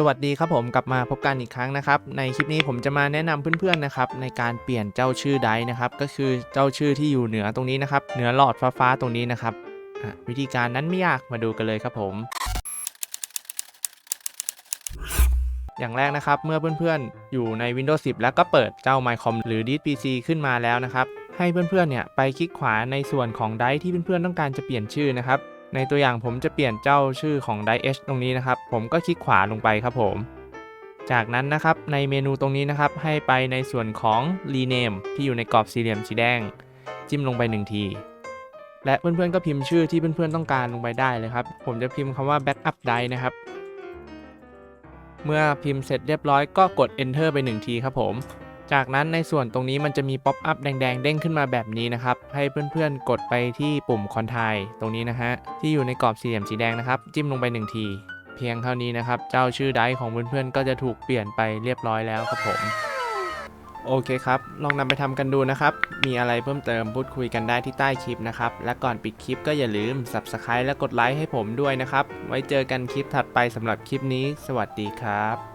สวัสดีครับผมกลับมาพบกันอีกครั้งนะครับ ในคลิปนี้ผมจะมาแนะนำเพื่อนๆนะครับในการเปลี่ยนเจ้าชื่อไดร์นะครับ ก็คือเจ้าชื่อที่อยู่เหนือตรงนี้นะครับ เหนือหลอดฟ้าๆตรงนี้นะครับวิธีการนั้นไม่ยากมาดูกันเลยครับผม อย่างแรกนะครับเมื่อเพื่อนๆ อยู่ใน Windows 10 แล้วก็เปิดเจ้า MyCom หรือ d i s PC ขึ้นมาแล้วนะครับ ให้เพื่อนๆเนี่ยไปคลิกขวาในส่วนของไดร์ที่เพื่อนๆต้องการจะเปลี่ยนชื่อนะครับ ในตัวอย่างผมจะเปลี่ยนเจ้าชื่อของ Dice ตรงนี้นะครับ ผมก็คลิกขวาลงไปครับผม จากนั้นนะครับในเมนูตรงนี้นะครับ ให้ไปในส่วนของ Rename ที่อยู่ในกรอบสี่เหลี่ยมสีแดง จิ้มลงไปหนึ่งที และเพื่อนๆก็พิมพ์ชื่อที่เพื่อนๆต้องการลงไปได้เลยครับ ผมจะพิมพ์คำว่า Backup Dice นะครับ เมื่อพิมพ์เสร็จเรียบร้อยก็กด Enter ไปหนึ่งทีครับผม จากนั้นในส่วนตรงนี้มันจะมีป๊อปอัพแดงๆ เด้งขึ้นมาแบบนี้นะครับ ให้เพื่อนๆ กดไปที่ปุ่มคอนไทตรงนี้นะฮะ ที่อยู่ในกรอบสี่เหลี่ยมสีแดงนะครับ จิ้มลงไป 1 ที เพียงเท่านี้นะครับ เจ้าชื่อไดของเพื่อนๆ ก็จะถูกเปลี่ยนไปเรียบร้อยแล้วครับผม โอเคครับ ลองนำไปทำกันดูนะครับ มีอะไรเพิ่มเติมพูดคุยกันได้ที่ใต้คลิปนะครับ และก่อนปิดคลิปก็อย่าลืม Subscribe และกดไลค์ให้ผมด้วยนะครับ ไว้เจอกันคลิปถัดไปสำหรับคลิปนี้ สวัสดีครับ